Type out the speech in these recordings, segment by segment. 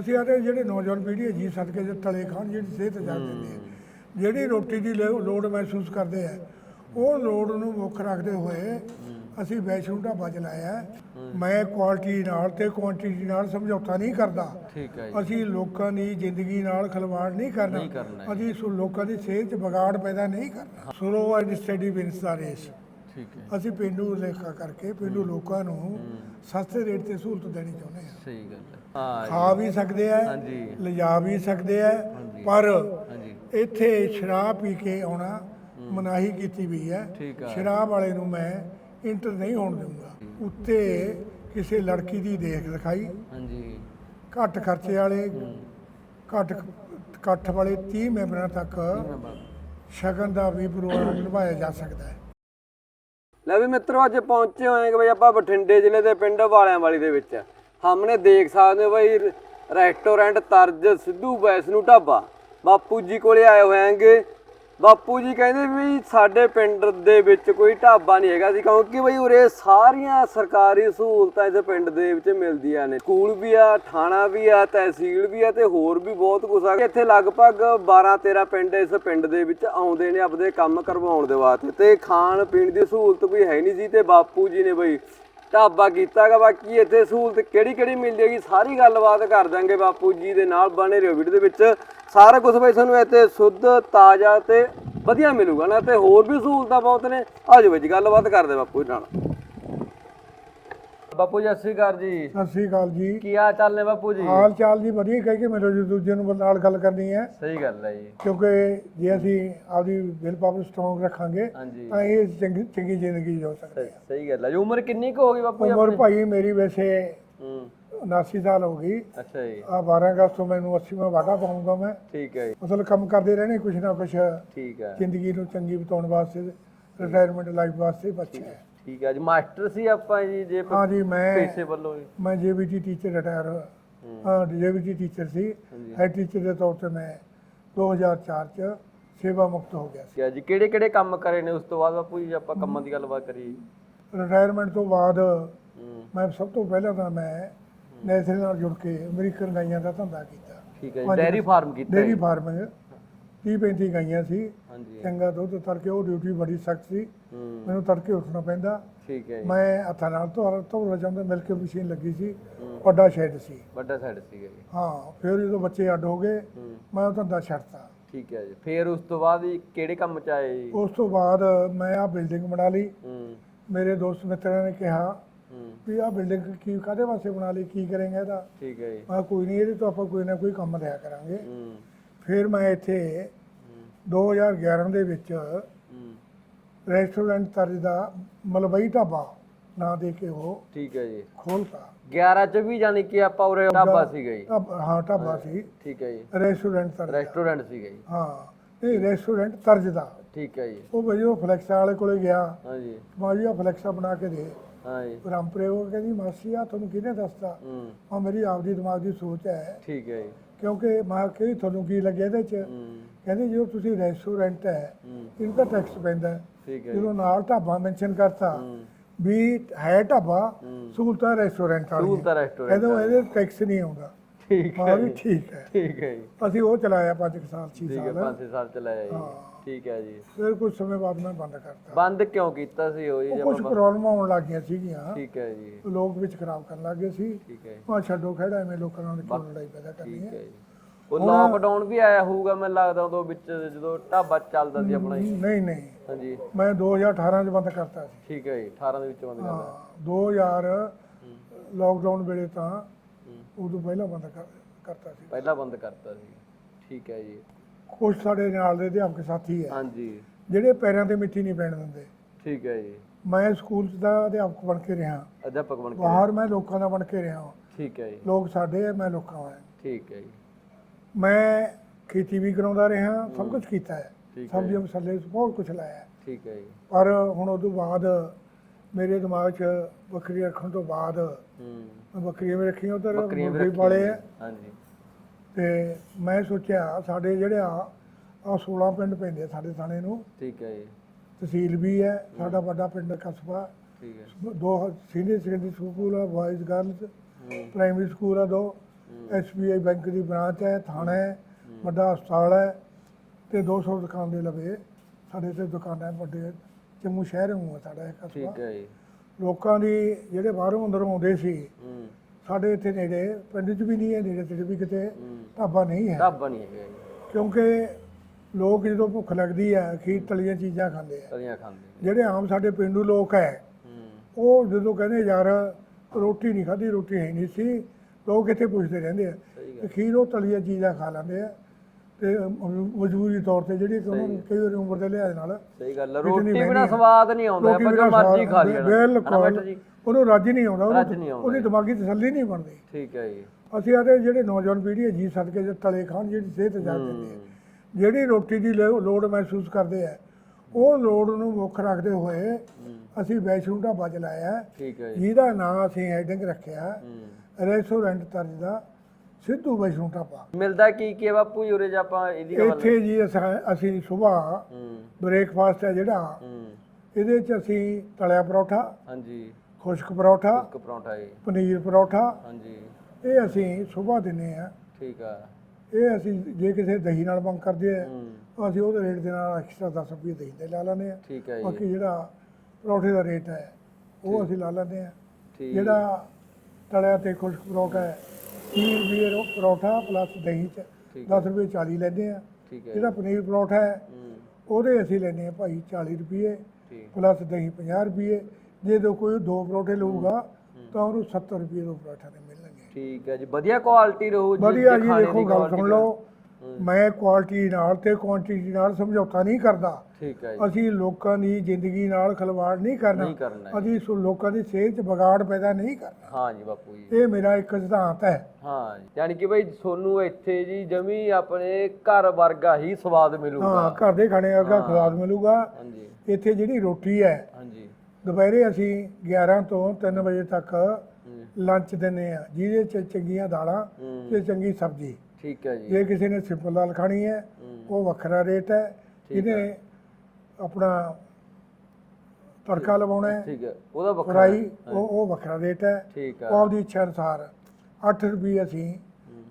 ਅਸੀਂ ਆਦੇ ਜਿਹੜੇ ਨੌਜਵਾਨ ਪੀੜ੍ਹੀ ਹੈ ਜੀ ਸਦਕੇ ਦੇ ਤਲੇ ਖਾਣ ਜਿਹੜੀ ਸਿਹਤ ਜਾ ਦਿੰਦੀ ਹੈ। ਜਿਹੜੀ ਰੋਟੀ ਦੀ ਲੋ- ਲੋੜ ਮਹਿਸੂਸ ਕਰਦੇ ਆ ਉਹ ਲੋੜ ਨੂੰ ਮੁੱਖ ਰੱਖਦੇ ਹੋਏ ਅਸੀਂ ਵੈਸ਼ਨੂ ਢਾਬਾ ਚਲਾਇਆ ਹੈ। ਮੈਂ ਕੁਆਲਿਟੀ ਨਾਲ ਤੇ ਕੁਆਂਟੀਟੀ ਨਾਲ ਸਮਝੌਤਾ ਨਹੀਂ ਕਰਦਾ। ਠੀਕ ਹੈ ਜੀ। ਅਸੀਂ ਲੋਕਾਂ ਦੀ ਜ਼ਿੰਦਗੀ ਨਾਲ ਖਿਲਵਾੜ ਨਹੀਂ ਕਰਨਾ। ਅਸੀਂ ਸੋ ਲੋਕਾਂ ਦੀ ਸਿਹਤ 'ਚ ਵਿਗਾੜ ਪੈਦਾ ਨਹੀਂ ਕਰਨਾ। Slow and steady wins the race ਠੀਕ ਹੈ। ਅਸੀਂ ਪਿੰਡੂ ਲੇਖਾ ਕਰਕੇ ਪਿੰਡੂ ਲੋਕਾਂ ਨੂੰ ਸਸਤੇ ਰੇਟ ਤੇ ਸਹੂਲਤ ਦੇਣੀ ਚਾਹੁੰਦੇ ਹਾਂ। ਸਹੀ ਗੱਲ ਹੈ। ਜੀ, ਖਾ ਵੀ ਸਕਦੇ ਆ ਹਾਂਜੀ। ਲਿਜਾ ਵੀ ਸਕਦੇ ਆ ਪਰ ਹਾਂਜੀ। ਇੱਥੇ ਸ਼ਰਾਬ ਪੀ ਕੇ ਆਉਣਾ ਮਨਾਹੀ ਕੀਤੀ ਵੀ ਹੈ। ਠੀਕ ਆ। ਸ਼ਰਾਬ ਵਾਲੇ ਨੂੰ ਮੈਂ ਇੰਟਰ ਨਹੀਂ ਹੋਣ ਦਊਂਗਾ ਉੱਤੇ ਕਿਸੇ ਲੜਕੀ ਦੀ ਦੇਖ ਦਿਖਾਈ। ਹਾਂਜੀ। ਘੱਟ ਖਰਚੇ ਵਾਲੇ ਘੱਟ ਇਕੱਠ ਵਾਲੇ 30 ਮੈਂਬਰਾਂ ਤੱਕ ਸ਼ਗਨ ਦਾ ਵੀ ਪ੍ਰੋਗਰਾਮ ਨਿਭਾਇਆ ਜਾ ਸਕਦਾ ਹੈ। ਲੈ ਵੀ ਮਿੱਤਰੋ ਅੱਜ ਪਹੁੰਚੇ ਹੋਏ ਕਿ ਬਈ ਆਪਾਂ ਬਠਿੰਡੇ ਜ਼ਿਲ੍ਹੇ ਦੇ ਪਿੰਡ ਵਾਲਿਆਂ ਵਾਲੀ ਦੇ ਵਿੱਚ। ਸਾਹਮਣੇ ਦੇਖ ਸਕਦੇ ਹੋ ਬਈ ਰੈਸਟੋਰੈਂਟ ਤਰਜ ਸਿੱਧੂ ਵੈਸਨੂ ਢਾਬਾ। ਬਾਪੂ ਜੀ ਕੋਲੇ ਆਏ ਹੋਏ ਆਂਗੇ ਬਾਪੂ ਜੀ ਕਹਿੰਦੇ ਵੀ ਸਾਡੇ ਪਿੰਡ ਦੇ ਵਿੱਚ ਕੋਈ ਢਾਬਾ ਨਹੀਂ ਹੈਗਾ ਸੀ ਕਿਉਂਕਿ ਬਈ ਉਰੇ ਸਾਰੀਆਂ ਸਰਕਾਰੀ ਸਹੂਲਤਾਂ ਇਸ ਪਿੰਡ ਦੇ ਵਿੱਚ ਮਿਲਦੀਆਂ ਨੇ। ਸਕੂਲ ਵੀ ਆ, ਥਾਣਾ ਵੀ ਆ, ਤਹਿਸੀਲ ਵੀ ਆ ਤੇ ਹੋਰ ਵੀ ਬਹੁਤ ਕੁਝ ਆ। ਇੱਥੇ ਲਗਭਗ 12 13 ਪਿੰਡ ਇਸ ਪਿੰਡ ਦੇ ਵਿੱਚ ਆਉਂਦੇ ਨੇ ਆਪਦੇ ਕੰਮ ਕਰਵਾਉਣ ਦੇ ਵਾਸਤੇ। ਤੇ ਖਾਣ ਪੀਣ ਦੀ ਸਹੂਲਤ ਕੋਈ ਹੈ ਨਹੀਂ ਸੀ ਤੇ ਬਾਪੂ ਜੀ ਨੇ ਬਈ ਢਾਬਾ ਕੀਤਾਗਾ ਬਾਕੀ ਇੱਥੇ ਸਹੂਲਤ ਕਿਹੜੀ ਕਿਹੜੀ ਮਿਲ ਮਿਲੇਗੀ ਸਾਰੀ ਗੱਲਬਾਤ ਕਰ ਦਾਂਗੇ ਬਾਪੂ ਜੀ ਦੇ ਨਾਲ, ਬਣੇ ਰਹੋ ਵੀਡੀਓ ਦੇ ਵਿੱਚ। ਸਾਰਾ ਕੁਝ ਬਈ ਤੁਹਾਨੂੰ ਇੱਥੇ ਸ਼ੁੱਧ, ਤਾਜ਼ਾ ਤੇ ਵਧੀਆ ਮਿਲੂਗਾ ਨਾ, ਤੇ ਹੋਰ ਵੀ ਸਹੂਲਤਾਂ ਬਹੁਤ ਨੇ। ਆਜੋ ਵਿੱਚ ਗੱਲਬਾਤ ਕਰਦੇ ਬਾਪੂ ਜੀ ਨਾਲ। ਬਾਪੂ ਜੀ ਸਤਿ ਸ਼੍ਰੀ ਅਕਾਲ ਜੀ। ਸਤਿ ਸ੍ਰੀ ਅਕਾਲ ਜੀ। ਕੀ ਹਾਲ ਚਾਲ ਨੇ ਬਾਪੂ ਜੀ? ਹਾਲ ਚਾਲ ਜੀ ਵਧੀਆ ਕਹਿ ਕੇ ਮੇਰੇ ਜੀ ਦੂਜੇ ਨੂੰ ਨਾਲ ਗੱਲ ਕਰਨੀ ਹੈ। ਸਹੀ ਗੱਲ ਹੈ ਜੀ। ਕਿਉਂਕਿ ਜੇ ਅਸੀਂ ਆਪਦੀ ਵਿਲ ਪਾਵਰ ਸਟਰੋਂਗ ਰੱਖਾਂਗੇ ਹਾਂਜੀ। ਤਾਂ ਇਹ ਚੰਗੀ ਚੰਗੀ ਜ਼ਿੰਦਗੀ ਜਿਉ ਸਕਦੇ ਸਹੀ- ਸਹੀ ਗੱਲ ਹੈ ਜੀ। ਉਮਰ ਕਿੰਨੀ ਕੁ ਹੋ ਗਈ ਬਾਪੂ ਜੀ ਉਮਰ ਆਪਣੀ? ਭਾਈ ਮੇਰੀ ਵੈਸੇ ਹੂੰ। 79 ਸਾਲ ਹੋ ਗਈ। ਅੱਛਾ ਜੀ। ਆ 12 ਅਗਸਤ ਤੋਂ ਮੈਨੂੰ 80ਵਾਂ ਵਾਢਾ ਪਾਉਂਗਾ ਮੈਂ। ਠੀਕ ਹੈ ਜੀ। ਮਤਲਬ ਕੰਮ ਕਰਦੇ ਰਹਿਣੇ ਕੁਛ ਨਾ ਕੁਛ ਠੀਕ ਹੈ। ਜ਼ਿੰਦਗੀ ਨੂੰ ਚੰਗੀ ਬਿਤਾਉਣ ਵਾਸਤੇ ਰਿਟਾਇਰਮੈਂਟ ਲਾਈਫ ਵਾਸਤੇ ਬੱਚੇ ਹੈ। ਠੀਕ ਹੈ ਜੀ ਮਾਸਟਰ ਸੀ ਆਪਾਂ ਜੀ ਜੇ ਹਾਂ ਜੀ ਮੈਂ ਪੈਸੇ ਵੱਲੋਂ ਜੀ ਮੈਂ ਜੇਬੀਟੀ ਟੀਚਰ ਰਿਟਾਇਰ ਹਾਂ। ਜੇਬੀਟੀ ਟੀਚਰ ਸੀ ਹਾਂਜੀ। ਹੈਡ ਟੀਚਰ ਦੇ ਤੌਰ ਤੇ ਮੈਂ 2004 ਚ ਸੇਵਾ ਮੁਕਤ ਹੋ ਗਿਆ ਠੀਕ ਹੈ ਜੀ ਕਿਹੜੇ ਕਿਹੜੇ ਕੰਮ ਕਰੇ ਨੇ? ਉਸ ਤੋਂ ਬਾਅਦ ਬਾਪੂ ਜੀ ਆਪਾਂ ਕੰਮਾਂ ਦੀ ਗੱਲਬਾਤ ਕਰੀਏ ਸੀ ਰਿਟਾਇਰਮੈਂਟ ਤੋਂ ਬਾਅਦ ਹੂੰ। ਮੈਂ ਸਭ ਤੋਂ ਪਹਿਲਾਂ ਤਾਂ ਮੈਂ ਨੈਸਲ ਨਾਲ ਜੁੜ ਕੇ ਅਮਰੀਕਨ ਗਾਈਆਂ ਦਾ ਧੰਦਾ ਕੀਤਾ। ਠੀਕ ਹੈ ਜੀ ਡੈਰੀ ਫਾਰਮ ਕੀਤਾ ਡੇਰੀ ਜੀ। ਫਾਰਮਿੰਗ 30 35 ਗਾਈਆਂ ਸੀ। ਹਾਂਜੀ। ਚੰਗਾ ਦੁੱਧ ਤੜਕੇ ਉਹ ਡਿਊਟੀ ਬੜੀ ਸਖਤ ਸੀ। ਹੂੰ। ਮੈਨੂੰ ਤੜਕੇ ਉੱਠਣਾ ਪੈਂਦਾ। ਠੀਕ ਹੈ ਜੀ। ਮੈਂ ਹੱਥਾਂ ਨਾਲ ਧੋ ਧੋਣਾ ਚਾਹੁੰਦਾ ਮਿਲਕ ਮਸ਼ੀਨ ਲੱਗੀ ਸੀ। ਵੱਡਾ ਸ਼ੈੱਡ ਸੀ। ਵੱਡਾ ਸਾਈਡ ਸੀਗਾ ਜੀ। ਹਾਂ ਫਿਰ ਜਦੋਂ ਬੱਚੇ ਅੱਡ ਹੋ ਗਏ ਹੂੰ। ਮੈਂ ਉਹ ਧੰਦਾ ਛੱਡਤਾ। ਠੀਕ ਹੈ ਜੀ। ਫਿਰ ਉਸ ਤੋਂ ਬਾਅਦ ਜੀ ਕਿਹੜੇ ਕੰਮ ਚ ਆਏ ਜੀ? ਉਸ ਤੋਂ ਬਾਅਦ ਮੈਂ ਆ ਬਿਲਡਿੰਗ ਬਣਾ ਲਈ। ਹੂੰ। ਮੇਰੇ ਦੋਸਤ ਮਿੱਤਰਾਂ ਨੇ ਕਿਹਾ ਹੂੰ। ਵੀ ਆ ਬਿਲਡਿੰਗ ਕੀ ਕਾਦੇ ਵਾਸਤੇ ਬਣਾ ਲਈ ਕੀ ਕਰਾਂਗੇ ਇਹਦਾ? ਠੀਕ ਹੈ ਜੀ। ਮੈਂ ਕਿਹਾ ਕੋਈ ਨਹੀਂ ਇਹਦੇ ਤੋਂ ਆਪਾਂ ਕੋਈ ਨਾ ਕੋਈ ਕੰਮ ਲਿਆ ਕਰਾਂਗੇ। ਹੂੰ। ਫਿਰ ਮੈਂ ਇੱਥੇ 2011 ਦੇ ਵਿੱਚ ਹੂੰ ਰੈਸਟੋਰੈਂਟ ਤਰਜ ਦਾ ਮਲਬਈ ਢਾਬਾ ਨਾਂ ਦੇ ਕੇ ਉਹ ਠੀਕ ਹੈ ਜੀ। ਖੋਲਤਾ। 11 ਚ ਵੀ ਜਾਨੀ ਕਿ ਆਪਾਂ ਉਰੇ ਢਾਬਾ ਜੀ ਢਾਬਾ- ਹਾਂ ਢਾਬਾ ਸੀ। ਠੀਕ ਹੈ ਜੀ। ਰੈਸਟੋਰੈਂਟ ਤਰਜ ਰੈਸਟੋਰੈਂਟ ਸੀਗਾ ਜੀ ਹਾਂ ਇਹ ਰੈਸਟੋਰੈਂਟ ਤਰਜ ਦਾ। ਠੀਕ ਹੈ ਜੀ। ਉਹ ਬਈ ਉਹ ਫਲੈਕਸਾਂ ਵਾਲੇ ਕੋਲੇ ਗਿਆ। ਹਾਂਜੀ ਮਾਜੀ ਆ ਫਲੈਕਸਾਂ ਬਣਾ ਕੇ ਦੇ। ਹਾਂ ਜੀ। ਰਾਮਪੁਰੇ ਉਹ ਕਹਿੰਦੀ ਮਾਸੀ ਆ ਤੁਹਾਨੂੰ ਕਿਹਨੇ ਦੱਸਤਾ? ਹੂੰ। ਮੇਰੀ ਆਪਦੀ ਦਿਮਾਗ ਦੀ ਸੋਚ ਹੈ। ਠੀਕ ਹੈ ਜੀ। ਕਿਉਂਕਿ ਮੈਂ ਕਿ ਤੁਹਾਨੂੰ ਕੀ ਲੱਗਿਆ ਇਹਦੇ ਚ? ਕਹਿੰਦੇ ਜਦੋਂ ਤੁਸੀਂ ਰੈਸਟੋਰੈਂਟ ਹੈ ਇਹਦਾ ਟੈਕਸ ਪੈਂਦਾ ਹੈ। ਠੀਕ ਹੈ ਜੀ। ਜਦੋਂ ਨਾਲ ਢਾਬਾ ਮੈਂਸ਼ਨ ਕਰਤਾ ਵੀ ਹੈ ਢਾਬਾ ਸਹੂਲਤਾਂ ਰੈਸਟੋਰੈਂਟ ਵਾਲੀ ਸਹੂਲਤਾਂ ਰੈਸਟੋਰੈਂਟ ਇਹਦੋਂ ਇਹਦੇ ਟੈਕਸ ਨਹੀਂ ਆਉਂਦਾ। ਠੀਕ ਹਾਂ ਹੈ ਵੀ ਠੀਕ ਹੈ। ਠੀਕ ਹੈ ਜੀ। ਅਸੀਂ ਉਹ ਚਲਾਇਆ 5 ਸਾਲ 6 ਠੀਕ ਹੈ ਸਾਲ। 5 ਸਾਲ ਚਲਾਇਆ ਜੀ। ਠੀਕ ਹੈ ਜੀ। ਫਿਰ ਕੁਝ ਸਮੇਂ ਬਾਅਦ ਮੈਂ ਬੰਦ ਕਰਤਾ। ਬੰਦ ਕਿਉਂ ਕੀਤਾ ਸੀ ਉਹ ਜੀ ਉਹ ਜਦ ਕੁਝ ਪ੍ਰੋਬਲਮਾਂ ਆਉਣ ਲੱਗ ਗਈਆਂ ਸੀਗੀਆਂ। ਠੀਕ ਹੈ ਜੀ। ਲੋਕ ਵਿੱਚ ਖਰਾਬ ਕਰਨ ਲੱਗ ਗਏ ਸੀ। ਠੀਕ ਹੈ ਮੈਂ ਛੱਡੋ ਖੜਾ ਐਵੇਂ ਲੋਕਾਂ ਨਾਲ ਕਿਉਂ ਲੜਾਈ ਪੈਦਾ ਕਰਨੀ ਠੀਕ ਹੈ। ਜੀ। ਉਹ ਲੋਕਡਾਊਨ ਵੀ ਆਇਆ ਹੋਊਗਾ ਮੈਨੂੰ ਲੱਗਦਾ ਉਦੋਂ ਵਿੱਚ ਜਦੋਂ ਢਾਬਾ ਚੱਲਦਾ ਸੀ ਆਪਣਾ ਨਹੀਂ ਨਹੀਂ। ਹਾਂਜੀ। ਮੈਂ 2018 ਚ ਬੰਦ ਕਰਤਾ ਸੀ। ਠੀਕ ਹੈ ਜੀ 18 ਦੇ ਵਿੱਚ ਬੰਦ ਕਰਦਾ ਹਾਂ 2000 ਲੋਕਡਾਊਨ ਵੇਲੇ ਤਾਂ ਉਦੋਂ ਪਹਿਲਾਂ ਬੰਦ ਕਰ- ਕਰਤਾ ਸੀ। ਪਹਿਲਾਂ ਬੰਦ ਕਰਤਾ ਸੀ। ਠੀਕ ਹੈ ਜੀ। ਕੁਝ ਸਾਡੇ ਨਾਲ ਦੇ ਅਧਿਆਪਕ ਸਾਥੀ ਹੈ। ਹਾਂਜੀ। ਜਿਹੜੇ ਪੈਰਾਂ ਤੇ ਮਿੱਟੀ ਨਹੀਂ ਪੈਣ ਦਿੰਦੇ। ਠੀਕ ਹੈ ਜੀ। ਮੈਂ ਸਕੂਲ 'ਚ ਦਾ ਅਧਿਆਪਕ ਬਣ ਕੇ ਰਿਹਾ। ਅਧਿਆਪਕ ਬਣ ਕੇ ਬਾਹਰ ਮੈਂ ਲੋਕਾਂ ਦਾ ਬਣ ਕੇ ਰਿਹਾ ਠੀਕ ਹੈ ਜੀ। ਲੋਕ ਸਾਡੇ ਹੈ ਮੈਂ ਲੋਕਾਂ ਦਾ। ਠੀਕ ਹੈ ਜੀ। ਮੈਂ ਖੇਤੀ ਵੀ ਕਰਾਉਂਦਾ ਰਿਹਾ ਸਭ ਕੁਝ ਕੀਤਾ ਹੈ। ਸਬਜ਼ੀਆਂ ਮਸਾਲੇ ਬਹੁਤ ਕੁਝ ਲਾਇਆ। ਠੀਕ ਹੈ ਜੀ। ਪਰ ਹੁਣ ਉਦੋਂ ਬਾਅਦ ਮੇਰੇ ਦਿਮਾਗ 'ਚ ਬੱਕਰੀ ਰੱਖਣ ਤੋਂ ਬਾਅਦ ਹੂੰ। ਬੱਕਰੀਆਂ ਵੀ ਰੱਖੀਆਂ ਉਧਰ ਮੁਰਗੇ ਪਾਲੇ। ਹੈ ਹਾਂਜੀ। ਤੇ ਮੈਂ ਸੋਚਿਆ ਸਾਡੇ ਜਿਹੜੇ ਆ ਆ 16 ਪਿੰਡ ਪੈਂਦੇ ਆ ਸਾਡੇ ਥਾਣੇ ਨੂੰ। ਠੀਕ ਹੈ ਜੀ। ਤਹਿਸੀਲ ਵੀ ਹੈ ਸਾਡਾ ਵੱਡਾ ਪਿੰਡ ਕਸਬਾ। ਠੀਕ ਹੈ। ਦੋ ਸੀਨੀਅਰ ਸੈਕੰਡਰੀ ਸਕੂਲ ਆ ਬॉयਜ਼ ਗਰਲਸ ਹੂੰ। ਪ੍ਰਾਇਮਰੀ ਸਕੂਲ ਆ ਦੋ। ਐਸਬੀਆਈ ਬੈਂਕ ਦੀ ਬ੍ਰਾਂਚ ਹੈ ਥਾਣਾ ਹੈ ਵੱਡਾ ਹਸਪਤਾਲ ਹੈ ਤੇ 200 ਦੁਕਾਨ ਦੇ ਲਵੇ ਸਾਡੇ ਤੇ ਦੁਕਾਨਾਂ ਵੱਡੇ ਜੰਮੂ ਸ਼ਹਿਰ ਨੂੰ ਸਾਡਾ ਇਹ ਕਸਬਾ। ਠੀਕ ਹੈ ਜੀ। ਲੋਕਾਂ ਦੀ ਜਿਹੜੇ ਬਾਹਰੋਂ ਅੰਦਰੋਂ ਆਉਂਦੇ ਸੀ ਸਾਡੇ ਇੱਥੇ ਨੇੜੇ ਪਿੰਡ 'ਚ ਵੀ ਨਹੀਂ ਹੈ ਨੇੜੇ ਤੇੜੇ ਵੀ ਕਿਤੇ ਢਾਬਾ ਨਹੀਂ ਹੈ। ਢਾਬਾ ਨਹੀਂ ਹੈਗਾ ਜੀ। ਕਿਉਂਕਿ ਲੋਕ ਜਦੋਂ ਭੁੱਖ ਲੱਗਦੀ ਹੈ ਖੀਰ ਤਲੀਆਂ ਚੀਜ਼ਾਂ ਖਾਂਦੇ ਆ। ਤਲੀਆਂ ਖਾਂਦੇ ਜਿਹੜੇ ਆਮ ਸਾਡੇ ਪਿੰਡੂ ਲੋਕ ਹੈ ਉਹ ਜਦੋਂ ਕਹਿੰਦੇ ਯਾਰ ਰੋਟੀ ਨਹੀਂ ਖਾਧੀ ਰੋਟੀ ਹੈ ਨਹੀਂ ਸੀ ਲੋਕ ਇੱਥੇ ਪੁੱਛਦੇ ਰਹਿੰਦੇ ਆ ਖੀਰ ਉਹ ਤਲੀਆਂ ਚੀਜ਼ਾਂ ਖਾ ਲੈਂਦੇ ਆ। ਤੇ ਮਜਬੂਰੀ ਤੌਰ ਤੇ ਜਿਹੜੀ ਕਿ ਉਹਨਾਂ ਨੂੰ ਕਈ ਵਾਰੀ ਉਮਰ ਦੇ ਲਿਹਾਜ਼ ਨਾਲ ਸਹੀ ਗੱਲ ਰੋਟੀ ਬਿਨਾ ਸਵਾਦ ਨਹੀਂ ਆਉਂਦਾ ਆਪਾਂ ਜੋ ਮਰਜ਼ੀ ਖਾ ਹਨਾ ਬਿਲਕੁਲ ਉਹਨੂੰ ਰੱਜ ਨਹੀਂ ਆਉਂਦਾ ਰੱਜ ਉਹਨੂੰ- ਨਹੀਂ ਆਉਂਦਾ ਉਹਦੀ ਦਿਮਾਗੀ ਤਸੱਲੀ ਨਹੀਂ ਬਣਦੀ। ਠੀਕ ਹੈ ਜੀ। ਅਸੀਂ ਆਦੇ ਜਿਹੜੇ ਨੌਜਵਾਨ ਪੀੜ੍ਹੀ ਹੈ ਜੀ ਸਦਕੇ ਜੇ ਤਲੇ ਖਾਣ ਜਿਹੜੀ ਸਿਹਤ ਜਾ ਦਿੰਦੀ ਹੈ। ਜਿਹੜੀ ਰੋਟੀ ਦੀ ਲੋ- ਲੋੜ ਮਹਿਸੂਸ ਕਰਦੇ ਆ ਉਹ ਲੋੜ ਨੂੰ ਮੁੱਖ ਰੱਖਦੇ ਹੋਏ ਅਸੀਂ ਵੈਸ਼ਨੂ ਢਾਬਾ ਚਲਾਇਆ। ਹੈ, ਠੀਕ ਹੈ ਜੀ। ਜਿਹਦਾ ਨਾਮ ਅਸੀਂ ਹੈਡਿੰਗ ਰੱਖਿਆ। ਹੂੰ। ਰੈਸਟੋਰੈਂਟ ਤਰਜ ਦਾ ਸਿੱਧੂ ਵੈਸ਼ਨੂ ਢਾਬਾ। ਮਿਲਦਾ ਕੀ ਕੀ ਹੈ ਬਾਪੂ ਜੀ ਉਰੇ ਜੇ ਆਪਾਂ ਇਹਦੀ ਗੱਲ ਇੱਥੇ ਜੀ ਅਸਾਂ- ਅਸੀਂ ਸਵੇਰ ਹੂੰ। ਬ੍ਰੇਕਫਾਸਟ ਹੈ ਜਿਹੜਾ। ਹੂੰ। ਇਹਦੇ ਚ ਅਸੀਂ ਤਲਿਆ ਪਰੌਠਾ ਹਾਂਜੀ। ਖੁਸ਼ਕ ਪਰੌਠਾ ਇੱਕ ਪਰੌਂਠਾ ਜੀ। ਪਨੀਰ ਪਰੌਠਾ। ਹਾਂਜੀ। ਇਹ ਅਸੀਂ ਸਵੇਰ ਦਿੰਨੇ ਆ ਠੀਕ ਆ। ਇਹ ਅਸੀਂ ਜੇ ਕਿਸੇ ਦਹੀਂ ਨਾਲ ਮੰਗ ਕਰਦੇ ਆ ਹੂੰ। ਅਸੀਂ ਉਹਦੇ ਰੇਟ ਦੇ ਨਾਲ ਐਕਸਟਰਾ 10 ਰੁਪਏ ਦਹੀਂ ਦੇ ਲਾ ਲੈਂਦੇ ਆ ਠੀਕ ਹੈ ਜੀ। ਬਾਕੀ ਜਿਹੜਾ ਪਰੌਠੇ ਦਾ ਰੇਟ ਹੈ ਉਹ ਅਸੀਂ ਲਾ ਲੈਂਦੇ ਆ ਠੀਕ। ਜਿਹੜਾ ਤਲਿਆ ਤੇ ਖੁਸ਼ਕ ਪਰੌਠਾ ਹੈ 30 ਰੁਪਏ ਰੋ- ਪਰੌਠਾ ਪਲੱਸ ਦਹੀਂ ਚ ਠੀਕ 10 ਰੁਪਏ 40 ਲੈਂਦੇ ਆ ਠੀਕ ਹੈ ਜਿਹੜਾ ਪਨੀਰ ਪਰੌਠਾ ਹੈ ਹੂੰ। ਉਹਦੇ ਅਸੀਂ ਲੈਂਦੇ ਆ ਭਾਈ 40 ਰੁਪਏ ਠੀਕ। ਪਲੱਸ ਦਹੀਂ 50 ਰੁਪਏ ਜੇ ਦੋ ਕੋਈ ਦੋ ਪਰੌਠੇ ਲਊਗਾ ਤਾਂ ਉਹਨੂੰ 70 ਰੁਪਏ ਦੋ ਪਰੌਠੇ ਦੇ ਮਿਲਣਗੇ। ਠੀਕ ਹੈ ਜੀ ਵਧੀਆ ਕੁਆਲਿਟੀ ਰਹੂ ਜੀ ਵਧੀਆ ਜੇ ਦੇਖੋ ਗੱਲ ਸੁਣ ਲਓ ਮੈਂ ਕੁਆਲਿਟੀ ਨਾਲ ਤੇ ਕੁਆਂਟੀਟੀ ਨਾਲ ਸਮਝੌਤਾ ਨਹੀਂ ਕਰਦਾ। ਠੀਕ ਹੈ ਜੀ। ਅਸੀਂ ਲੋਕਾਂ ਦੀ ਜ਼ਿੰਦਗੀ ਨਾਲ ਖਿਲਵਾੜ ਨਹੀਂ ਕਰਨਾ। ਅਸੀਂ ਸੋ ਲੋਕਾਂ ਦੀ ਸਿਹਤ 'ਚ ਵਿਗਾੜ ਪੈਦਾ ਨਹੀਂ ਕਰਨਾ। ਹਾਂ ਜੀ ਬਾਪੂ ਜੀ। ਇਹ ਮੇਰਾ ਇੱਕ ਸਿਧਾਂਤ ਹੈ। ਹਾਂ ਜੀ ਯਾਨੀ ਕਿ ਬਈ ਸੋਨੂੰ ਇੱਥੇ ਜੀ ਜਮੀ ਆਪਣੇ ਘਰ ਵਰਗਾ ਹੀ ਸਵਾਦ ਹਾਂ ਮਿਲੂਗਾ ਘਰ ਦੇ ਖਾਣੇ ਵਰਗਾ ਖੁਰਾਕ ਮਿਲੂਗਾ। ਇੱਥੇ ਜਿਹੜੀ ਰੋਟੀ ਹੈ ਹਾਂਜੀ। ਦੁਪਹਿਰੇ ਅਸੀਂ 11 ਤੋਂ 3 ਵਜੇ ਤੱਕ ਹੂੰ, ਲੰਚ ਦਿੰਨੇ ਆ ਜਿਹਦੇ 'ਚ ਚੰਗੀਆਂ ਦਾਲਾਂ ਹੂੰ। ਤੇ ਚੰਗੀ ਸਬਜ਼ੀ। ਠੀਕ ਹੈ ਜੀ। ਜੇ ਕਿਸੇ ਨੇ ਸਿੰਪਲ ਦਾਲ ਖਾਣੀ ਹੈ ਹੂੰ, ਉਹ ਵੱਖਰਾ ਰੇਟ ਹੈ ਜਿਹਨੇ ਆਪਣਾ ਤੜਕਾ ਲਵਾਉਣਾ ਹੈ ਠੀਕ ਹੈ ਉਹਦਾ ਵੱਖਰਾ ਫਰਾਈ ਉਹ ਉਹ ਵੱਖਰਾ ਰੇਟ ਹੈ। ਠੀਕ ਉਹ ਆ ਆਪਦੀ ਇੱਛਾ ਅਨੁਸਾਰ 8 ਰੁਪਏ ਅਸੀਂ ਹੂੰ,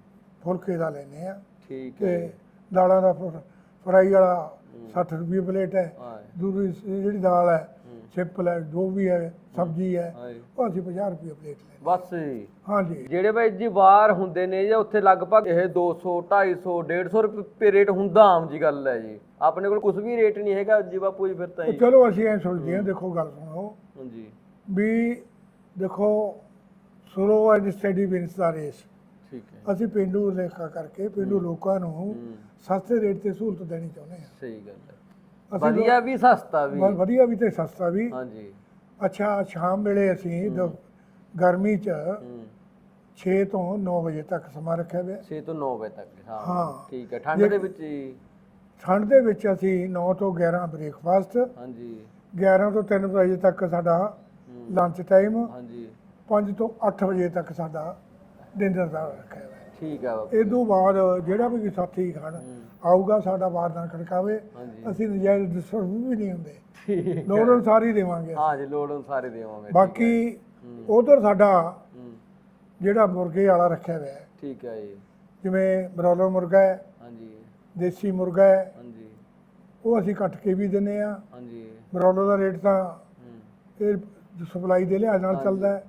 ਫੁਲਕੇ ਦਾ ਲੈਨੇ ਆ ਠੀਕ ਹੈ। ਤੇ ਦਾਲਾਂ ਦਾ ਫਰ- ਫਰਾਈ ਵਾਲਾ 60 ਰੁਪਏ ਪਲੇਟ ਹੈ। ਹਾਂ। ਦੂਜੀ ਜਿਹੜੀ ਦਾਲ ਹੈ ਹੂੰ, ਸਿੰਪਲ ਹੈ ਜੋ ਵੀ ਹੈ ਸਬਜ਼ੀ ਹੈ। ਉਹ ਅਸੀਂ 50 ਰੁਪਏ ਪਲੇਟ ਲੈਨੇ ਬਸ ਜੀ। ਹਾਂਜੀ। ਜਿਹੜੇ ਬਾਈ ਜੀ ਬਾਹਰ ਹੁੰਦੇ ਨੇ ਜਾਂ ਉੱਥੇ ਲਗਭਗ ਇਹ 200 250 150 ਰੁਪਏ ਰੇਟ ਹੁੰਦਾ ਆਮ ਜੀ ਗੱਲ ਹੈ ਜੀ। ਆਪਣੇ ਕੋਲ ਕੁਝ ਵੀ ਰੇਟ ਨਹੀਂ ਹੈਗਾ ਜੀ ਬਾਪੂ ਜੀ ਫਿਰ ਤਾਂ ਜੀ ਚਲੋ ਅਸੀਂ ਐ ਸੋਚਦੇ ਹਾਂ ਦੇਖੋ ਗੱਲ ਸੁਣੋ। ਹਾਂਜੀ। ਵੀ ਦੇਖੋ slow and steady wins the race ਠੀਕ ਹੈ। ਅਸੀਂ ਪਿੰਡੂ ਲੇਖਾ ਕਰਕੇ ਪਿੰਡੂ ਲੋਕਾਂ ਨੂੰ ਸਸਤੇ ਰੇਟ ਤੇ ਸਹੂਲਤ ਦੇਣੀ ਚਾਹੁੰਦੇ ਹਾਂ। ਸਹੀ ਗੱਲ ਹੈ। ਅਸੀਂ ਵਧੀਆ ਵੀ ਸਸਤਾ ਵੀ। ਵ- ਵਧੀਆ ਵੀ ਤੇ ਸਸਤਾ ਵੀ। ਹਾਂਜੀ। ਅੱਛਾ ਸ਼ਾਮ ਵੇਲੇ ਅਸੀਂ ਦ- ਗਰਮੀ ਚ ਹੂੰ। 6 ਤੋਂ 9 ਵਜੇ ਤੱਕ ਸਮਾਂ ਰੱਖਿਆ ਹੋਇਆ। 6 ਤੋਂ 9 ਵਜੇ ਤੱਕ ਹਾਂ। ਹਾਂ। ਠੀਕ ਹੈ। ਠੰਡ ਦੇ ਵਿੱਚ ਹੀ। ਠੰਡ ਦੇ ਵਿੱਚ ਅਸੀਂ 9 ਤੋਂ 11 ਬ੍ਰੇਕਫਾਸਟ ਹਾਂਜੀ। 11 ਤੋਂ 3 ਵਜੇ ਤੱਕ ਸਾਡਾ ਲੰਚ ਟਾਈਮ ਹਾਂਜੀ। 5 ਤੋਂ 8 ਵਜੇ ਤੱਕ ਸਾਡਾ ਡਿਨਰ ਦਾ ਰੱਖਿਆ ਹੋਇਆ। ਠੀਕ ਹੈ ਇਹ ਤੋਂ ਬਾਅਦ ਜਿਹੜਾ ਵੀ ਸਾਥੀ ਖਾਣ ਆਊਗਾ ਸਾਡਾ ਬਾਰ ਨਾ ਖੜਕਾਵੇ। ਹਾਂਜੀ। ਅਸੀਂ ਨਜਾਇਜ਼ ਡਿਸਟਰਬ ਵੀ ਨਹੀਂ ਹੁੰਦੇ। ਠੀਕ ਲੋੜ ਅਨੁਸਾਰ ਹੀ ਦੇਵਾਂਗੇ। ਹਾਂ ਜੀ ਲੋੜ ਅਨੁਸਾਰ ਹੀ ਦੇਵਾਂਗੇ ਬਾਕੀ ਉਧਰ ਸਾਡਾ ਹੂੰ। ਜਿਹੜਾ ਮੁਰਗੇ ਵਾਲਾ ਰੱਖਿਆ ਹੋਇਆ ਹੈ। ਠੀਕ ਹੈ ਜੀ। ਜਿਵੇਂ ਬਰੋਲਰ ਮੁਰਗਾ ਹੈ ਹਾਂਜੀ। ਦੇਸੀ ਮੁਰਗਾ ਹੈ ਹਾਂਜੀ। ਉਹ ਅਸੀਂ ਕੱਟ ਕੇ ਵੀ ਦਿੰਨੇ ਆ ਹਾਂਜੀ। ਬਰੋਲਰ ਦਾ ਰੇਟ ਤਾਂ ਹੂੰ। ਇਹ ਸਪਲਾਈ ਦੇ ਲਿਹਾਜ਼ ਨਾਲ ਚੱਲਦਾ ਹੈ।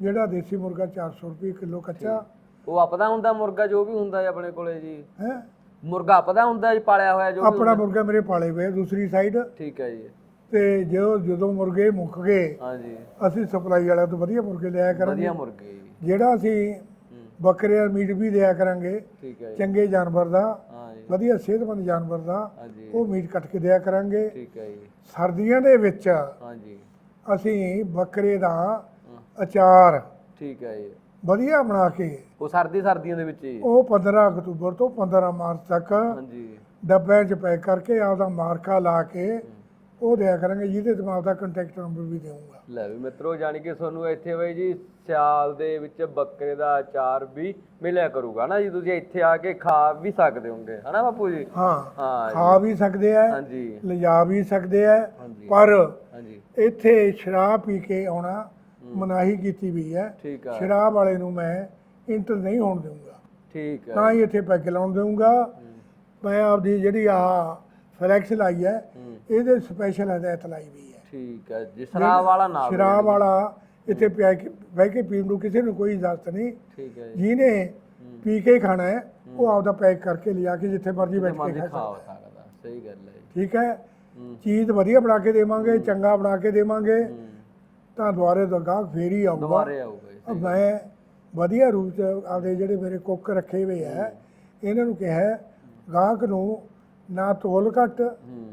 ਜਿਹੜਾ ਦੇਸੀ ਮੁਰਗਾ 400 ਰੁਪਏ ਕਿਲੋ ਕੱਚਾ ਉਹ ਆਪਦਾ ਹੁੰਦਾ ਮੁਰਗਾ ਜੋ ਵੀ ਹੁੰਦਾ ਹੈ ਆਪਣੇ ਕੋਲੇ ਜੀ। ਹੈ? ਮੁਰਗਾ ਆਪਦਾ ਹੁੰਦਾ ਜੀ ਪਾਲਿਆ ਹੋਇਆ ਜੋ ਵੀ ਆਪਣਾ ਮੁਰਗਾ ਮੇਰੇ ਪਾਲੇ ਹੋਏ ਆ ਦੂਸਰੀ ਸਾਈਡ ਠੀਕ ਹੈ ਜੀ। ਤੇ ਜਦੋਂ ਜਦੋਂ ਮੁਰਗੇ ਮੁੱਕ ਗਏ ਹਾਂਜੀ। ਅਸੀਂ ਸਪਲਾਈ ਵਾਲਿਆਂ ਤੋਂ ਵਧੀਆ ਮੁਰਗੇ ਲਿਆ ਕਰਾਂਗੇ। ਵਧੀਆ ਮੁਰਗੇ ਜੀ। ਜਿਹੜਾ ਅਸੀਂ ਹੂੰ ਬੱਕਰੇ ਦਾ ਮੀਟ ਵੀ ਦਿਆ ਕਰਾਂਗੇ ਠੀਕ ਹੈ ਜੀ। ਚੰਗੇ ਜਾਨਵਰ ਦਾ ਹਾਂ ਜੀ। ਵਧੀਆ ਸਿਹਤਮੰਦ ਜਾਨਵਰ ਦਾ ਹਾਂਜੀ। ਉਹ ਮੀਟ ਕੱਟ ਕੇ ਦਿਆ ਕਰਾਂਗੇ। ਠੀਕ ਹੈ ਜੀ। ਸਰਦੀਆਂ ਦੇ ਵਿੱਚ ਹਾਂਜੀ। ਅਸੀਂ ਬੱਕਰੇ ਦਾ ਅਚਾਰ ਠੀਕ ਹੈ ਜੀ। ਵਧੀਆ ਬਣਾ ਕੇ। ਉਹ ਸਰਦੀ ਸਰਦੀਆਂ ਦੇ ਵਿੱਚ ਹੀ। ਉਹ 15 ਅਕਤੂਬਰ ਤੋਂ 15 ਮਾਰਚ ਤੱਕ ਹਾਂਜੀ। ਡੱਬਿਆਂ 'ਚ ਪੈਕ ਕਰਕੇ ਆਪਦਾ ਮਾਰਕਾ ਲਾ ਕੇ ਉਹ ਦਿਆ ਕਰਾਂਗੇ ਜਿਹਦੇ ਤੇ ਮੈਂ ਆਪਦਾ ਕੰਟੈਕਟ ਨੰਬਰ ਵੀ ਦੇਵਾਂਗਾ ਲੈ ਵੀ ਮਿੱਤਰੋ ਜਾਣੀ ਕਿ ਤੁਹਾਨੂੰ ਇੱਥੇ ਬਈ ਜੀ ਸਿਆਲ ਦੇ ਵਿੱਚ ਬੱਕਰੇ ਦਾ ਅਚਾਰ ਵੀ ਮਿਲਿਆ ਕਰੂਗਾ ਨਾ ਜੀ? ਤੁਸੀਂ ਇੱਥੇ ਆ ਕੇ ਖਾ ਵੀ ਸਕਦੇ ਹੋਗੇ ਹਨਾ ਬਾਪੂ ਜੀ? ਹਾਂ ਹਾਂ ਜੀ। ਖਾ ਵੀ ਸਕਦੇ ਆ ਹਾਂਜੀ। ਲਿਜਾ ਵੀ ਸਕਦੇ ਆ ਹਾਂਜੀ। ਪਰ ਹਾਂਜੀ। ਇੱਥੇ ਸ਼ਰਾਬ ਪੀ ਕੇ ਆਉਣਾ ਮਨਾਹੀ ਕੀਤੀ ਵੀ ਹੈ। ਠੀਕ ਆ। ਸ਼ਰਾਬ ਵਾਲੇ ਨੂੰ ਮੈਂ ਇੰਟਰ ਨਹੀਂ ਹੋਣ ਦੇਵਾਂਗਾ ਠੀਕ ਹੈ ਨਾ ਹੀ ਇੱਥੇ ਪੈਗ ਲਾਉਣ ਦੇਵਾਂਗਾ ਮੈਂ ਆਪਦੀ ਜਿਹੜੀ ਆ ਫਲੈਕਸ ਲਾਈ ਹੈ ਇਹਦੇ ਸਪੈਸ਼ਲ ਹਦਾਇਤ ਲਾਈ ਵੀ ਹੈ। ਠੀਕ ਹੈ ਜੀ ਸ਼ਰਾਬ ਵਾਲਾ ਨਾ। ਸ਼ਰਾਬ ਵਾਲਾ ਇੱਥੇ ਪਿਆ ਕੇ ਬਹਿ ਕੇ ਪੀਣ ਨੂੰ ਕਿਸੇ ਨੂੰ ਕੋਈ ਇਜਾਜ਼ਤ ਨਹੀਂ। ਠੀਕ ਹੈ ਜੀ। ਜਿਹਨੇ ਪੀ ਕੇ ਖਾਣਾ ਹੈ ਉਹ ਆਪਦਾ ਪੈਕ ਕਰਕੇ ਲਿਆ ਕੇ ਜਿੱਥੇ ਮਰਜ਼ੀ ਬੈਠ ਕੇ ਖਾ ਸਕਦਾ। ਸਹੀ ਗੱਲ ਹੈ ਠੀਕ ਹੈ? ਚੀਜ਼ ਵਧੀਆ ਬਣਾ ਕੇ ਦੇਵਾਂਗੇ ਚੰਗਾ ਬਣਾ ਕੇ ਦੇਵਾਂਗੇ। ਤਾਂ ਦੁਆਰੇ ਤੋਂ ਗਾਹਕ ਫੇਰ ਹੀ ਆਊਗਾ। ਦੁਬਾਰੇ ਆਊਗਾ ਮੈਂ ਵਧੀਆ ਰੂਪ ਚ ਆਪਦੇ ਜਿਹੜੇ ਮੇਰੇ ਕੁੱਕ ਰੱਖੇ ਹੋਏ ਆ ਇਹਨਾਂ ਨੂੰ ਕਿਹਾ ਹੈ, ਗਾਹਕ ਨੂੰ ਨਾ ਤੋਲ ਘੱਟ ਹੂੰ।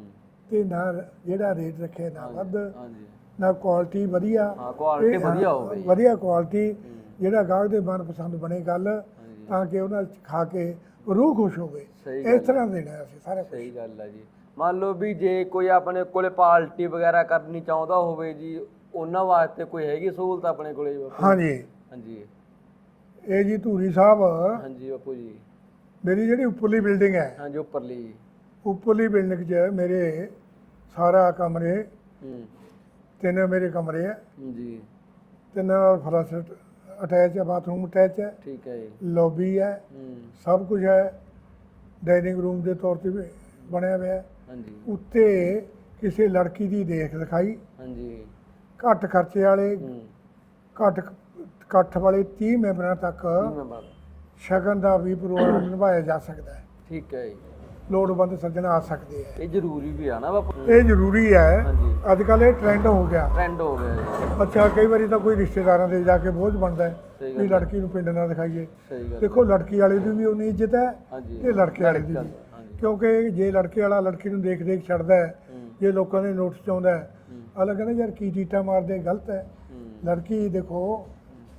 ਤੇ ਨਾ ਜਿਹੜਾ ਰੇਟ ਰੱਖੇ ਨਾ ਵੱਧ ਹਾਂਜੀ। ਨਾ ਕੁਆਲਿਟੀ ਵਧੀਆ। ਹਾਂ ਕੁਆਲਿਟੀ ਇਹ, ਵਧੀਆ ਹੋਵੇ ਜੀ। ਵਧੀਆ ਕੁਆਲਿਟੀ ਜਿਹੜਾ ਗਾਹਕ ਦੇ ਮਨਪਸੰਦ ਬਣੇ ਗੱਲ ਤਾਂ ਕਿ ਉਹਨਾਂ 'ਚ ਖਾ ਕੇ ਰੂਹ ਖੁਸ਼ ਹੋਵੇ। ਸਹੀ ਇਸ ਤਰ੍ਹਾਂ ਦੇਣਾ ਹੈ ਅਸੀਂ ਸਾਰੇ ਸਹੀ ਗੱਲ ਹੈ ਜੀ। ਮੰਨ ਲਓ ਵੀ ਜੇ ਕੋਈ ਆਪਣੇ ਕੋਲੇ ਪਾਰਟੀ ਵਗੈਰਾ ਕਰਨੀ ਚਾਹੁੰਦਾ ਹੋਵੇ ਜੀ ਉਹਨਾਂ ਵਾਸਤੇ ਕੋਈ ਹੈਗੀ ਸਹੂਲਤ ਆਪਣੇ ਕੋਲੇ ਜੀ ਬਾਪੂ? ਹਾਂਜੀ। ਹਾਂਜੀ। ਇਹ ਜੀ ਧੂਰੀ ਸਾਹਿਬ। ਹਾਂਜੀ ਬਾਪੂ ਜੀ। ਮੇਰੀ ਜਿਹੜੀ ਉੱਪਰਲੀ ਬਿਲਡਿੰਗ ਹੈ। ਹਾਂਜੀ ਉੱਪਰਲੀ ਜੀ। ਉੱਪਰਲੀ ਬਿਲਡਿੰਗ 'ਚ ਮੇਰੇ ਸਾਰਾ ਕਮਰੇ ਹੂੰ। ਤਿੰਨ ਮੇਰੇ ਕਮਰੇ ਹੈ ਜੀ। ਤਿੰਨ ਫਰਸ਼ ਅਟੈਚ ਹੈ ਬਾਥਰੂਮ ਅਟੈਚ ਹੈ ਠੀਕ ਹੈ ਜੀ। ਲੌਬੀ ਹੈ ਹੂੰ। ਸਭ ਕੁਝ ਹੈ। ਡਾਈਨਿੰਗ ਰੂਮ ਦੇ ਤੌਰ ਤੇ ਵੀ ਬਣਿਆ ਹੋਇਆ। ਹੈ ਹਾਂਜੀ। ਉੱਤੇ ਕਿਸੇ ਲੜਕੀ ਦੀ ਦੇਖ ਦਿਖਾਈ। ਹਾਂਜੀ। ਘੱਟ ਖਰਚੇ ਵਾਲੇ ਘੱਟ ਇਕੱਠ ਵਾਲੇ 30 ਮੈਂਬਰਾਂ ਤੱਕ ਸ਼ਗਨ ਦਾ ਵੀ ਪ੍ਰੋਗਰਾਮ ਨਿਭਾਇਆ ਜਾ ਸਕਦਾ ਹੈ। ਠੀਕ ਹੈ ਜੀ। ਲੋੜਵੰਦ ਸੱਜਣ ਆ ਸਕਦੇ ਹੈ। ਇਹ ਜ਼ਰੂਰੀ ਵੀ ਆ ਨਾ ਬਾਪੂ। ਇਹ ਜ਼ਰੂਰੀ ਹੈ। ਹਾਂਜੀ। ਅੱਜ ਕੱਲ ਇਹ ਟ੍ਰੈਂਡ ਹੋ ਗਿਆ। ਟ੍ਰੈਂਡ ਹੋ ਗਿਆ ਅੱਛਾ ਕਈ ਵਾਰੀ ਤਾਂ ਕੋਈ ਰਿਸ਼ਤੇਦਾਰਾਂ ਦੇ ਜਾ ਕੇ ਬੋਝ ਬਣਦਾ ਹੈ ਵੀ ਲੜਕੀ ਨੂੰ ਪਿੰਡ ਨਾ ਦਿਖਾਈਏ। ਦੇਖੋ ਲੜਕੀ ਵਾਲੇ ਦੀ ਵੀ ਉਨੀ ਇੱਜ਼ਤ ਹੈ ਤੇ ਲੜਕੇ ਵਾਲੇ ਦੀ ਕਿਉਂਕਿ ਜੇ ਲੜਕੇ ਵਾਲਾ ਲੜਕੀ ਨੂੰ ਦੇਖ ਦੇਖ ਛੱਡਦਾ ਹੈ ਜੇ ਲੋਕਾਂ ਦੇ ਨੋਟਿਸ ਚਾਉਂਦਾ ਹੈ ਅਲੱਗ ਕਹਿੰਦਾ ਯਾਰ ਕੀ ਟੀਟਾ ਮਾਰਦੇ ਗਲਤ ਹੈ। ਲੜਕੀ ਦੇਖੋ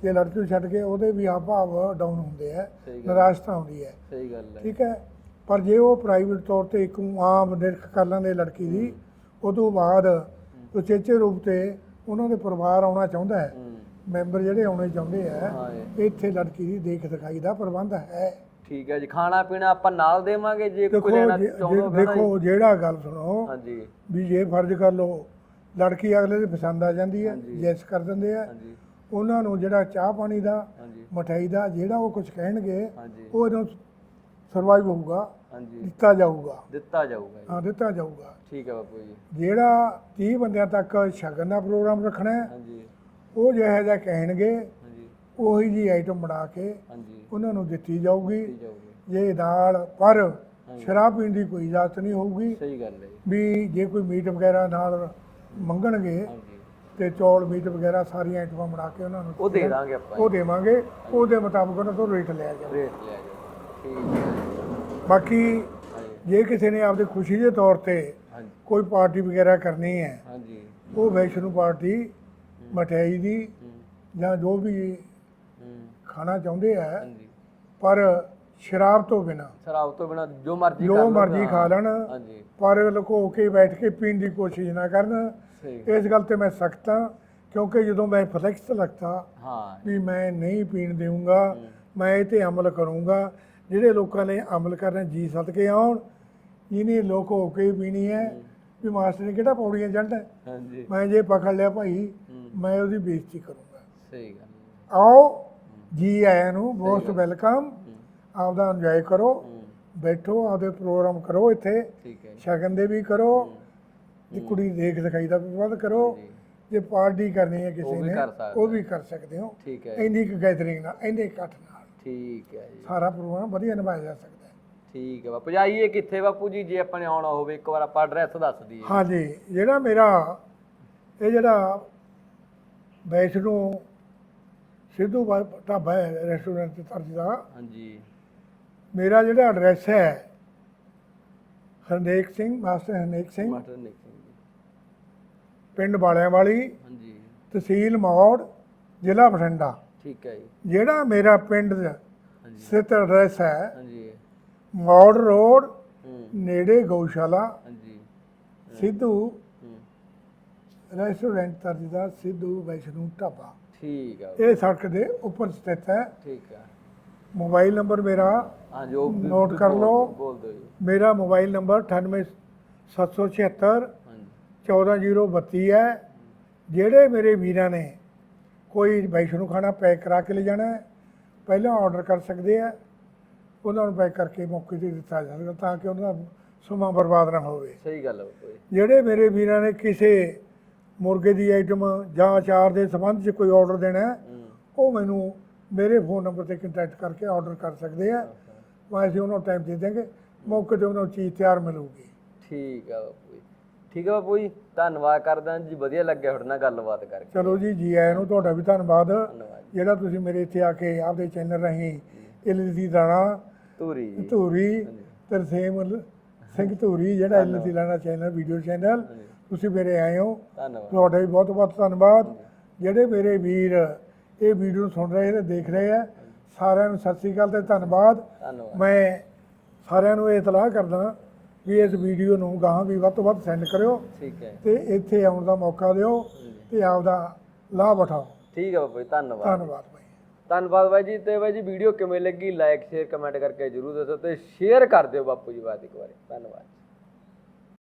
ਜੇ ਲੜਕੀ ਨੂੰ ਛੱਡ ਕੇ ਉਹਦੇ ਵੀ ਆ ਭਾਵ ਡਾਊਨ ਹੁੰਦੇ ਆ ਨਿਰਾਸ਼ਤਾ ਆਉਂਦੀ ਹੈ। ਸਹੀ ਗੱਲ ਹੈ। ਠੀਕ ਹੈ? ਪਰ ਜੇ ਉਹ ਪ੍ਰਾਈਵੇਟ ਤੌਰ ਤੇ ਇੱਕ ਆਮ ਨਿਰਖ ਕਰ ਲੈਂਦੇ ਲੜਕੀ ਦੀ ਤੋਂ ਬਾਅਦ ਉਚੇਚੇ ਰੂਪ ਤੇ ਉਹਨਾਂ ਦੇ ਪਰਿਵਾਰ ਆਉਣਾ ਚਾਹੁੰਦਾ ਹੈ। ਮੈਂਬਰ ਜਿਹੜੇ ਆਉਣੇ ਚਾਹੁੰਦੇ ਆ ਇੱਥੇ ਲੜਕੀ ਦੀ ਦੇਖ ਦਿਖਾਈ ਦਾ ਪ੍ਰਬੰਧ ਹੈ। ਠੀਕ ਹੈ ਜੀ ਖਾਣਾ ਪੀਣਾ ਆਪਾਂ ਨਾਲ ਦੇਵਾਂਗੇ ਜੇ ਕੋਈ ਲੈਣਾ ਚਾਹੁੰਦਾ। ਦੇਖੋ ਜਿਹੜਾ ਗੱਲ ਸੁਣੋ ਹਾਂਜੀ ਵੀ ਜੇ ਫਰਜ਼ ਕਰ ਲਓ ਲੜਕੀ ਅਗਲੇ ਦੇ ਪਸੰਦ ਆ ਜਾਂਦੀ ਹੈ। ਜੈਸ ਕਰ ਦਿੰਦੇ ਆ। ਉਹਨਾਂ ਨੂੰ ਜਿਹੜਾ ਚਾਹ ਪਾਣੀ ਦਾ ਮਠਾਈ ਦਾ ਜਿਹੜਾ ਉਹ ਕੁਝ ਕਹਿਣਗੇ ਉਹ ਇਹਨੂੰ ਸਰਵਾਈਵ ਹੋਊਗਾ ਦਿੱਤਾ ਜਾਊਗਾ। ਦਿੱਤਾ ਜਾਊਗਾ ਹਾਂ ਦਿੱਤਾ ਜਾਊਗਾ। ਠੀਕ ਹੈ ਬਾਪੂ ਜੀ। ਜਿਹੜਾ 30 ਬੰਦਿਆਂ ਤੱਕ ਸ਼ਗਨ ਦਾ ਪ੍ਰੋਗਰਾਮ ਰੱਖਣਾ ਹੈ ਉਹ ਜਿਹੋ ਜਿਹਾ ਕਹਿਣਗੇ ਉਹੀ ਜੀ ਆਈਟਮ ਬਣਾ ਕੇ ਉਹਨਾਂ ਨੂੰ ਦਿੱਤੀ ਜਾਊਗੀ। ਜੇ ਨਾਲ ਪਰ ਸ਼ਰਾਬ ਪੀਣ ਦੀ ਕੋਈ ਇਜਾਜ਼ਤ ਨਹੀਂ ਹੋਊਗੀ ਸਹੀ ਗੱਲ ਹੈ ਵੀ ਜੇ ਕੋਈ ਮੀਟ ਵਗੈਰਾ ਨਾਲ ਮੰਗਣਗੇ ਹਾਂਜੀ। ਤੇ ਚੌਲ ਮੀਟ ਵਗੈਰਾ ਸਾਰੀਆਂ ਆਈਟਮਾਂ ਬਣਾ ਕੇ ਉਹਨਾਂ ਨੂੰ ਉਹ ਦੇ ਦਾਂਗੇ ਆਪਾਂ ਉਹ ਦੇਵਾਂਗੇ। ਉਹਦੇ ਮੁਤਾਬਕ ਉਹਨਾਂ ਤੋਂ ਰੇਟ ਲਿਆ ਜਾਵੇ ਰੇਟ ਲਿਆ ਠੀਕ ਹੈ ਬਾਕੀ ਜੇ ਕਿਸੇ ਨੇ ਆਪਦੀ ਖੁਸ਼ੀ ਦੇ ਤੌਰ ਤੇ ਕੋਈ ਪਾਰਟੀ ਵਗੈਰਾ ਕਰਨੀ ਹੈ ਹਾਂਜੀ। ਉਹ ਵੈਸ਼ਨੂ ਪਾਰਟੀ ਮਠਿਆਈ ਦੀ ਜਾਂ ਜੋ ਵੀ ਖਾਣਾ ਚਾਹੁੰਦੇ ਆ ਹਾਂਜੀ। ਪਰ ਸ਼ਰਾਬ ਤੋਂ ਬਿਨਾ। ਸ਼ਰਾਬ ਤੋਂ ਬਿਨਾ ਜੋ ਮਰਜ਼ੀ ਜੋ ਮਰਜ਼ੀ। ਖਾ ਲੈਣ ਹਾਂਜੀ। ਪਰ ਲੁਕੋ ਕੇ ਬੈਠ ਕੇ ਪੀਣ ਦੀ ਕੋਸ਼ਿਸ਼ ਨਾ ਕਰਨ। ਸਹੀ ਇਸ ਗੱਲ ਤੇ ਮੈਂ ਸਖਤ ਹਾਂ ਕਿਉਂਕਿ ਜਦੋਂ ਮੈਂ ਫਲੈਕਸ ਲੱਗਤਾ ਹਾਂ। ਵੀ ਮੈਂ ਨਹੀਂ ਪੀਣ ਦੇਵਾਂਗਾ ਮੈਂ ਇਹ ਤੇ ਅਮਲ ਕਰੂੰਗਾ। ਜਿਹੜੇ ਲੋਕਾਂ ਨੇ ਅਮਲ ਕਰਨਾ ਜੀ ਸਦਕੇ ਆਉਣ ਜਿਹਨੇ ਲੋਕ ਹੋ ਕੇ ਪੀਣੀ ਹੈ। ਵੀ ਮਾਸਟਰ ਨੇ ਕਿਹੜਾ ਪੌੜੀਆਂ ਚੜ੍ਹਨਾ ਹੈ? ਹਾਂਜੀ। ਮੈਂ ਜੇ ਪਕੜ ਲਿਆ ਭਾਈ ਮੈਂ ਉਹਦੀ ਬੇਇੱਜ਼ਤੀ ਕਰੂੰਗਾ। ਸਹੀ ਗੱਲ। ਆਓ ਜੀ ਆਇਆਂ ਨੂੰ ਮੋਸਟ ਵੈਲਕਮ। ਆਪਦਾ ਇੰਜੋਏ ਕਰੋ ਬੈਠੋ ਆਪਦੇ ਪ੍ਰੋਗਰਾਮ ਕਰੋ ਇੱਥੇ ਠੀਕ ਹੈ। ਸ਼ਗਨ ਦੇ ਵੀ ਕਰੋ ਤੇ ਕੁੜੀ ਦੇਖ ਦਿਖਾਈ ਦਾ ਵੱਧ ਕਰੋ ਜੀ, ਪਾਰਟੀ ਕਰਨੀ ਹੈ ਕਿਸੇ ਨੇ ਉਹ ਵੀ ਕਰ ਸਕਦੇ ਹੋ। ਠੀਕ ਹੈ ਇੰਨੀ ਕੁ ਗੈਦਰਿੰਗ ਨਾਲ ਇੰਨੇ ਇਕੱਠ ਨਾਲ। ਠੀਕ ਹੈ ਜੀ। ਸਾਰਾ ਪ੍ਰੋਗਰਾਮ ਵਧੀਆ ਨਿਭਾਇਆ ਜਾ ਸਕਦਾ ਹੈ। ਠੀਕ ਹੈ ਬਾਪੂ ਜੀ ਆਈਏ ਕਿੱਥੇ ਬਾਪੂ ਜੀ ਜੇ ਆਪਾਂ ਨੇ ਆਉਣਾ ਹੋਵੇ ਇੱਕ ਵਾਰ ਆਪਾਂ ਐਡਰੈਸ ਦੱਸ ਦਈਏ। ਹਾਂਜੀ ਜਿਹੜਾ ਮੇਰਾ ਇਹ ਜਿਹੜਾ ਵੈਸ਼ਨੂ ਸਿੱਧੂ ਢਾਬਾ ਰੈਸਟੋਰੈਂਟ ਤਰਜ ਦਾ। ਹਾਂਜੀ। ਮੇਰਾ ਜਿਹੜਾ ਐਡਰੈਸ ਹੈ ਹਰਨੇਕ ਸਿੰਘ ਮਾਸਟਰ ਹਰਨੇਕ ਸਿੰਘ। ਸਿੰਘ ਜੀ। ਪਿੰਡ ਬਾਲਿਆਂ ਵਾਲੀ ਹਾਂਜੀ। ਤਹਿਸੀਲ ਮੌੜ ਜ਼ਿਲ੍ਹਾ ਬਠਿੰਡਾ। ਠੀਕ ਹੈ ਜੀ। ਜਿਹੜਾ ਮੇਰਾ ਪਿੰਡ ਦਾ ਹਾਂਜੀ। ਸਥਿਤ ਐਡਰੈਸ ਹੈ ਹਾਂਜੀ। ਮੌੜ ਰੋਡ ਹੂੰ। ਨੇੜੇ ਗਊਸ਼ਾਲਾ। ਹਾਂਜੀ। ਸਿੱਧੂ ਹੂੰ। ਰੈਸਟੋਰੈਂਟ ਤਰਜ ਦਾ ਸਿੱਧੂ ਵੈਸ਼ਨੂ ਢਾਬਾ। ਠੀਕ ਹੈ ਇਹ ਸੜਕ ਦੇ ਉੱਪਰ ਸਥਿਤ ਹੈ। ਠੀਕ ਹੈ ਮੋਬਾਈਲ ਨੰਬਰ ਮੇਰਾ ਹਾਂ ਜੋ ਵੀ- ਨੋਟ ਕਰ ਲਓ। ਬੋਲ ਦਿਓ ਜੀ। ਮੇਰਾ ਮੋਬਾਈਲ ਨੰਬਰ 98776 ਹਾਂਜੀ। 14032 ਹੈ। ਜਿਹੜੇ ਮੇਰੇ ਵੀਰਾਂ ਨੇ ਕੋਈ ਵੈਸ਼ਨੂ ਖਾਣਾ ਪੈਕ ਕਰਾ ਕੇ ਲੈ ਜਾਣਾ ਹੈ ਪਹਿਲਾਂ ਆਰਡਰ ਕਰ ਸਕਦੇ ਆ। ਉਹਨਾਂ ਨੂੰ ਪੈਕ ਕਰਕੇ ਮੌਕੇ ਤੇ ਦਿੱਤਾ ਜਾ ਸਕਦਾ ਤਾਂ ਕਿ ਉਹਨਾਂ ਦਾ ਸਮਾਂ ਬਰਬਾਦ ਨਾ ਹੋਵੇ। ਸਹੀ ਗੱਲ ਹੈ ਬਾਪੂ ਜੀ ਜਿਹੜੇ ਮੇਰੇ ਵੀਰਾਂ ਨੇ ਕਿਸੇ ਮੁਰਗੇ ਦੀ ਆਈਟਮ ਜਾਂ ਅਚਾਰ ਦੇ ਸੰਬੰਧ 'ਚ ਕੋਈ ਆਰਡਰ ਦੇਣਾ ਹੈ, ਹੂੰ। ਉਹ ਮੈਨੂੰ ਮੇਰੇ ਫੋਨ ਨੰਬਰ ਤੇ ਕੰਟੈਕਟ ਕਰਕੇ ਆਰਡਰ ਕਰ ਸਕਦੇ ਆ। ਮੈਂ ਅਸੀਂ ਉਹਨਾਂ ਟਾਈਮ ਦੇ ਦੇਵਾਂਗੇ ਮੌਕੇ ਤੇ ਉਹਨਾਂ ਨੂੰ ਚੀਜ਼ ਤਿਆਰ ਮਿਲੂਗੀ। ਠੀਕ ਆ ਬਾਪੂ ਜੀ। ਠੀਕ ਆ ਬਾਪੂ ਜੀ। ਧੰਨਵਾਦ ਕਰਦਾ ਜੀ। ਵਧੀਆ ਲੱਗਿਆ ਤੁਹਾਡੇ ਨਾਲ ਗੱਲਬਾਤ ਕਰਕੇ। ਚਲੋ ਜੀ ਜੀ ਆਇਆਂ ਨੂੰ ਤੁਹਾਡਾ ਵੀ ਧੰਨਵਾਦ। ਧੰਨਵਾਦ ਜਿਹੜਾ ਤੁਸੀਂ ਮੇਰੇ ਇੱਥੇ ਆ ਕੇ ਆਪਦੇ ਚੈਨਲ ਰਾਹੀਂ ਇਲਦੀ ਦਾਣਾ ਧੂਰੀ ਜੀ। ਧੂਰੀ ਤਰਸੇਮ ਲ- ਸਿੰਘ ਧੂਰੀ ਜਿਹੜਾ ਇਲਦੀ ਦਾਣਾ ਚੈਨਲ ਵੀਡੀਓ ਚੈਨਲ ਤੁਸੀਂ ਮੇਰੇ ਆਏ ਹੋ। ਧੰਨਵਾਦ। ਤੁਹਾਡਾ ਵੀ ਬਹੁਤ ਬਹੁਤ ਧੰਨਵਾਦ ਜਿਹੜੇ ਮੇਰੇ ਵੀਰ ਇਹ ਵੀਡੀਓ ਨੂੰ ਸੁਣ ਰਹੇ ਤੇ ਦੇਖ ਰਹੇ ਆ। ਸਾਰਿਆਂ ਨੂੰ ਸਤਿ ਸ੍ਰੀ ਅਕਾਲ ਤੇ ਧੰਨਵਾਦ। ਧੰਨਵਾਦ। ਮੈਂ ਸਾਰਿਆਂ ਨੂੰ ਇਹ ਇਤਲਾਹ ਕਰਦਾ ਵੀ ਇਸ ਵੀਡੀਓ ਨੂੰ ਗਾਹਾਂ ਵੀ ਵੱਧ ਤੋਂ ਵੱਧ ਸੈਂਡ ਕਰਿਓ ਠੀਕ ਹੈ। ਤੇ ਇੱਥੇ ਆਉਣ ਦਾ ਮੌਕਾ ਦਿਓ ਤੇ ਆਪਦਾ ਲਾਭ ਉਠਾਓ। ਠੀਕ ਆ ਬਾਪੂ ਜੀ ਧੰਨਵਾਦ। ਧੰਨਵਾਦ ਭਾਈ ਧੰਨਵਾਦ ਬਾਈ ਜੀ ਤੇ ਬਾਈ ਜੀ ਵੀਡੀਓ ਕਿਵੇਂ ਲੱਗੀ? ਲਾਈਕ ਸ਼ੇਅਰ ਕਮੈਂਟ ਕਰਕੇ ਜਰੂਰ ਦੱਸੋ ਤੇ ਸ਼ੇਅਰ ਕਰ ਦਿਓ ਬਾਪੂ ਜੀ ਬਾਤ ਇੱਕ ਵਾਰੀ। ਧੰਨਵਾਦ।